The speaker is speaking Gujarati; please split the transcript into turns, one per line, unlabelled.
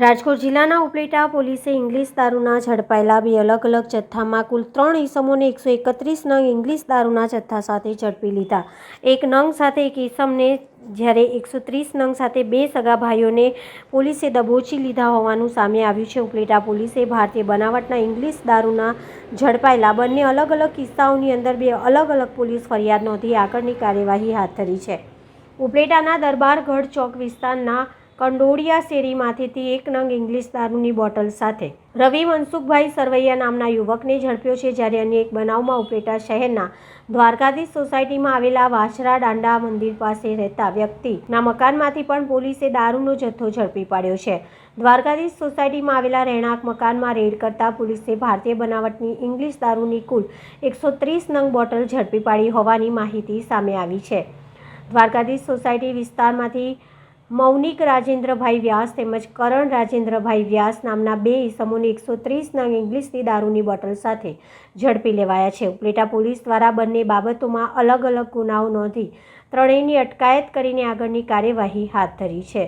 રાજકોટ જિલ્લાના ઉપલેટા પોલીસે ઇંગ્લિશ દારૂના ઝડપાયેલા બે અલગ અલગ જથ્થામાં કુલ ત્રણ ઇસમોને એકસો એકત્રીસ નંગ ઇંગ્લિશ દારૂના જથ્થા સાથે ઝડપી લીધા. એક નંગ સાથે એક ઇસમને જ્યારે એકસો ત્રીસ નંગ સાથે બે સગા ભાઈઓને પોલીસે દબોચી લીધા હોવાનું સામે આવ્યું છે. ઉપલેટા પોલીસે ભારતીય બનાવટના ઇંગ્લિશ દારૂના ઝડપાયેલા બંને અલગ અલગ કિસ્સાઓની અંદર બે અલગ અલગ પોલીસ ફરિયાદ નોંધી આગળની કાર્યવાહી હાથ ધરી છે. ઉપલેટાના દરબારગઢ ચોક વિસ્તારના કંડોળિયા શેરીમાંથી એક નંગ ઇંગ્લિશ દારૂની બોટલ સાથે. રવિ મનસુખભાઈ સરવૈયા નામના યુવકને ઝડપ્યો છે જ્યારે અન્ય એક બનાવમાં ઉપલેટા શહેરના દ્વારકાધીશ સોસાયટીમાં આવેલા વાછરા દાંડા મંદિર પાસે રહેતા વ્યક્તિના મકાનમાંથી પણ પોલીસે દારૂનો જથ્થો ઝડપી પાડ્યો છે. દ્વારકાધીશ સોસાયટીમાં આવેલા રહેણાંક મકાનમાં રેડ કરતા પોલીસે ભારતીય બનાવટની ઇંગ્લિશ દારૂની કુલ એકસો ત્રીસ નંગ બોટલ ઝડપી પાડી હોવાની માહિતી સામે આવી છે. દ્વારકાધીશ સોસાયટી વિસ્તારમાંથી મૌનિક રાજેન્દ્રભાઈ વ્યાસ તેમજ કરણ રાજેન્દ્રભાઈ વ્યાસ નામના બે ઇસમોને એકસો ત્રીસ ઇંગ્લિશની દારૂની બોટલ સાથે ઝડપી લેવાયા છે. ઉપલેટા પોલીસ દ્વારા બંને બાબતોમાં અલગ અલગ ગુનાઓ નોંધી ત્રણેયની અટકાયત કરીને આગળની કાર્યવાહી હાથ ધરી છે.